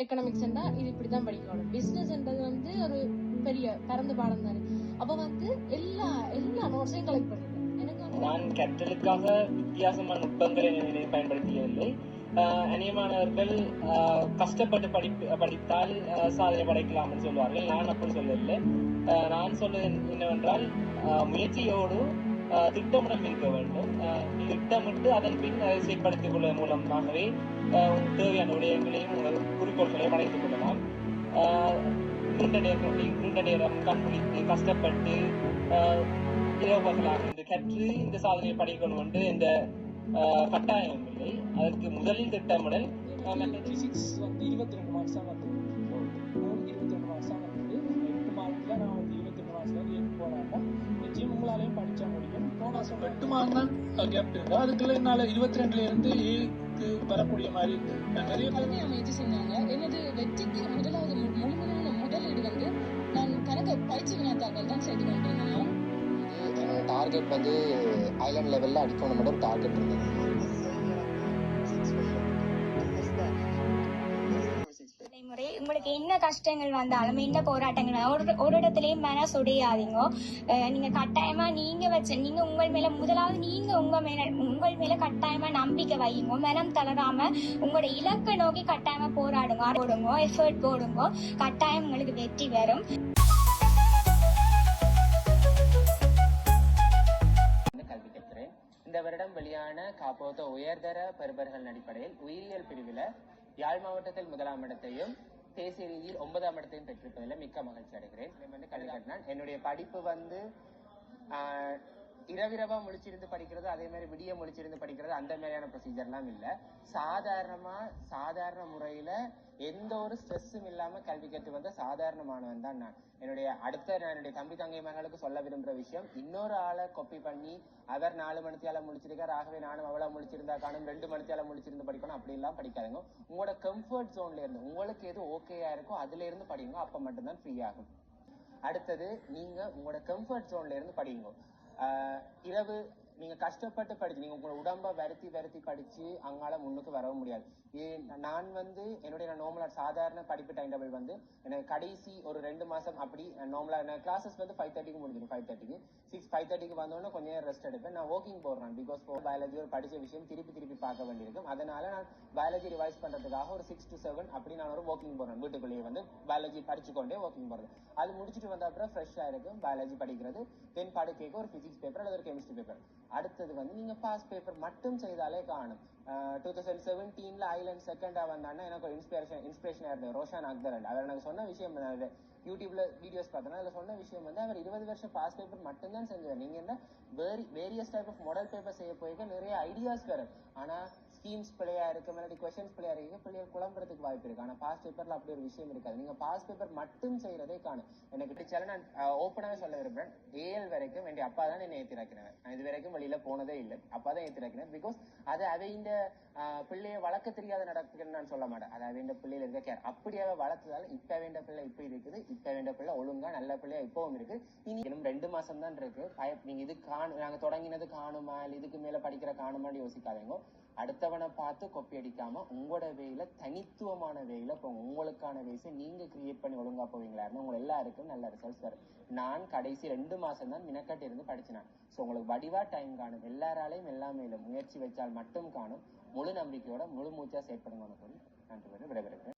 இது இப்படிதான் படிக்கணும். பிஸ்னஸ்ன்றது வந்து ஒரு பெரிய பரந்த பாடம் தானே. அப்ப வந்து எல்லா எல்லா நோட்ஸையும் கலெக்ட் பண்ணிட்டேன் எனக்கு வந்து நான் கற்றலுக்காக வித்தியாசமான நுட்பங்களை நினை பயன்படுத்தியதில்லை. ஆஹ் ஆஹ் கஷ்டப்பட்டு படிப்பு படித்தால் சாதனை படைக்கலாம்னு சொல்வார்கள். நான் அப்படி சொல்லவில்லை. ஆஹ் நான் சொல்வது என்னவென்றால் முயற்சியோடு திட்டமிடம் இருக்க வேண்டும். திட்டமிட்டு அதன் பின் அதை செயல்படுத்திக் கொள்வதன் மூலமாகவே தேவையான விடயங்களையும் உங்கள் குறிக்கோள்களையும் அடைத்துக் கொள்ளலாம். நீண்ட நேரம் நீண்ட நேரம் கண்பிடித்து கஷ்டப்பட்டு இரவுகளாக இருந்து கற்று இந்த சாதனையை படிக்கணும் என்று இந்த கட்டாயம் இல்லை. அதற்கு முதலில் திட்டமிடல் இருபத்தி ரெண்டு மாசம் இருபத்தி ரெண்டு மாசம் முடியும் போன வருஷம் எட்டு மார்க் தான் கேப் இருக்கு அதுக்குள்ள என்னால இருபத்தி ரெண்டுல இருந்து ஏக்கு வரக்கூடிய மாதிரி இருக்கு. நிறைய அமைச்சு செஞ்சாங்க. எனது வெற்றிக்கு முதலாவது முழுமையான முதலீடு வந்து நான் கணக்கு பயிற்சி வினாத்தாக்கள் தான் செய்து கொண்டிருந்தேன். என்னோட டார்கெட் வந்து ஐலாண்ட் லெவலில் அடிக்கணும் மட்டும் டார்கெட் இருந்தது. முறை உங்களுக்கு என்ன கஷ்டங்கள் வந்தாலும் என்ன போராட்டங்கள் ஒரு ஒரு இடத்துலயும் மனசு உடையாதீங்க. நீங்க கட்டாயமா நீங்க வச்ச நீங்க உங்கள் மேல முதலாவது நீங்க உங்க மேல உங்கள் மேல கட்டாயமா நம்பிக்கை வையுங்க. மனம் தளராம உங்களோட இலக்கை நோக்கி கட்டாயமா போராடுங்க போடுங்க எஃபர்ட் போடுங்க. கட்டாயம் உங்களுக்கு வெற்றி வரும். இந்த வருடம் வெளியான காப்போத்த உயர்தர பெறுபர்கள் அடிப்படையில் உயிரியல் பிரிவில் யாழ் மாவட்டத்தில் முதலாம் இடத்தையும் தேசிய ரீதியில் ஒன்பதாம் இடத்தையும் பெற்றிருப்பதில் மிக்க மகிழ்ச்சி அடைகிறேன். வந்து கல்வி கட்டினான் என்னுடைய படிப்பு வந்து ஆஹ், இரவிரவா முழிச்சிருந்து படிக்கிறது அதே மாதிரி விடிய முழிச்சிருந்து படிக்கிறது அந்த மாதிரியான ப்ரொசீஜர்லாம் இல்லை. சாதாரணமா சாதாரண முறையில எந்த ஒரு ஸ்ட்ரெஸ்ஸும் இல்லாம கல்வி கற்று வந்த சாதாரண மாணவன் தான் நான். என்னுடைய அடுத்த நான் என்னுடைய தம்பி தங்கை மகளுக்கு சொல்ல விரும்புற விஷயம் இன்னொரு ஆளை கொப்பி பண்ணி அவர் நாலு மணித்தியால முடிச்சிருக்கார் ஆகவே நானும் அவ்வளவு முடிச்சிருந்தா காணும் ரெண்டு மணித்தியால முடிச்சிருந்து படிக்கணும் அப்படி எல்லாம் படிக்காதுங்க. உங்களோட கம்ஃபர்ட் ஜோன்ல இருந்து உங்களுக்கு எது ஓகேயா இருக்கோ அதுல இருந்து படிங்க அப்ப மட்டும்தான் ஃப்ரீ ஆகும். அடுத்தது நீங்க உங்களோட கம்ஃபர்ட் ஜோன்ல இருந்து படிங்க. இரவு நீங்க கஷ்டப்பட்டு படிச்சு நீங்க உங்களோட உடம்ப வருத்தி வருத்தி படிச்சு அங்கால முன்னுக்கு வரவும் முடியாது. ஏன் நான் வந்து என்னுடைய நார்மலா சாதாரண படிப்பு டைம் டேபிள் வந்து எனக்கு கடைசி ஒரு ரெண்டு மாசம் அப்படி நார்மலா நான் கிளாஸஸ் வந்து ஃபைவ் தேர்ட்டிக்கு முடிஞ்சிடும் ஃபைவ் தேர்ட்டிக்கு சிக்ஸ் ஃபைவ் தேர்ட்டிக்கு வந்தோடனே கொஞ்சம் நேரம் ரெஸ்ட் எடுப்பேன். நான் வாக்கிங் போடுறேன் பிகாஸ் பயாலஜி ஒரு படிச்ச விஷயம் திருப்பி திருப்பி பார்க்க வேண்டியிருக்கும். அதனால நான் பயாலஜி ரிவைஸ் பண்றதுக்காக ஒரு சிக்ஸ் டு செவன் அப்படி நான் ஒரு வாக்கிங் போறேன் வீட்டுக்குள்ளேயே வந்து பயாலஜி படிச்சுக்கொண்டே வாக்கிங் போறது அது முடிச்சுட்டு வந்த அப்புறம் ஃப்ரெஷ்ஷா இருக்கும் பயாலஜி படிக்கிறது. தென் படுக்கைக்கு ஒரு பிசிக்ஸ் பேப்பர் அல்லது ஒரு கெமிஸ்ட்ரி பேப்பர் அடுத்தது வந்து நீங்க பாஸ் பேப்பர் மட்டும் செய்தாலே காணும். டூ தௌசண்ட் செவன்டீன்ல ஐலண்ட் செகண்டா வந்தான்னா எனக்கு ஒரு இன்ஸ்பிரேஷன் இன்ஸ்பிரேஷனா இருந்தது. ரோஷன் அக்தர் அவர் எனக்கு சொன்ன விஷயம் யூடியூப்ல வீடியோஸ் பார்த்தோன்னா அதுல சொன்ன விஷயம் வந்து அவர் இருபது வருஷம் பாஸ் பேப்பர் மட்டும்தான் செஞ்சார் நீங்க என்ன very various type of model paper செய்ய போயிருக்க நிறைய ஐடியாஸ் வரும். ஆனா ஸ்கீம்ஸ் பிள்ளையா இருக்கு முன்னாடி கொஸ்டின்ஸ் பிள்ளையா இருக்கு பிள்ளைகள் குழம்புறதுக்கு வாய்ப்பு இருக்கு. ஆனா பாஸ் பேப்பர்ல அப்படி ஒரு விஷயம் இருக்காது. நீங்க பாஸ் பேப்பர் மட்டும் செய்யறதே காணும். எனக்கு பிடிச்சாலும் நான் ஓப்பனாவே சொல்ல விரும்புறேன். ஏஎல் வரைக்கும் என் அப்பா தான் என்னை ஏத்தி வைக்கிறேன் நான் இது வரைக்கும் வெளியில போனதே இல்லை. அப்பா தான் ஏத்தி வைக்கிறேன் பிகாஸ் அது அவைந்த பிள்ளைய வளர்க்க தெரியாத நடக்குதுன்னு நான் சொல்ல மாட்டேன். அது அவைந்த பிள்ளையில இருக்க கேர் அப்படியாக வளர்த்ததால இப்ப வேண்ட பிள்ளை இப்ப இருக்குது. இப்ப வேண்ட பிள்ளை ஒழுங்கா நல்ல பிள்ளையா இப்பவும் இருக்கு. இனி இன்னும் ரெண்டு மாசம் தான் இருக்கு நீங்க இது காணு நாங்க தொடங்கினது காணுமா? இல்ல இதுக்கு மேல படிக்கிற காணுமான்னு யோசிக்காதீங்க. அடுத்தவனை பார்த்து கொப்பி அடிக்காம உங்களோட வேயில தனித்துவமான வேயில போங்க உங்களுக்கான வேஸை நீங்க கிரியேட் பண்ணி ஒழுங்கா போவீங்களா? உங்க எல்லாருக்கும் நல்ல ரிசல்ட்ஸ் வரும் நான் கடைசி ரெண்டு மாசம் தான் மினக்கட்டு இருந்து படிச்சினேன் ஸோ உங்களுக்கு வடிவா டைம் காணும். எல்லாராலையும் எல்லாமே இல்லை முயற்சி வச்சால் மட்டும் காணும். முழு நம்பிக்கையோட முழு மூச்சா செயற்படுங்க. நன்றி நன்றி விடைபெறுகிறேன்.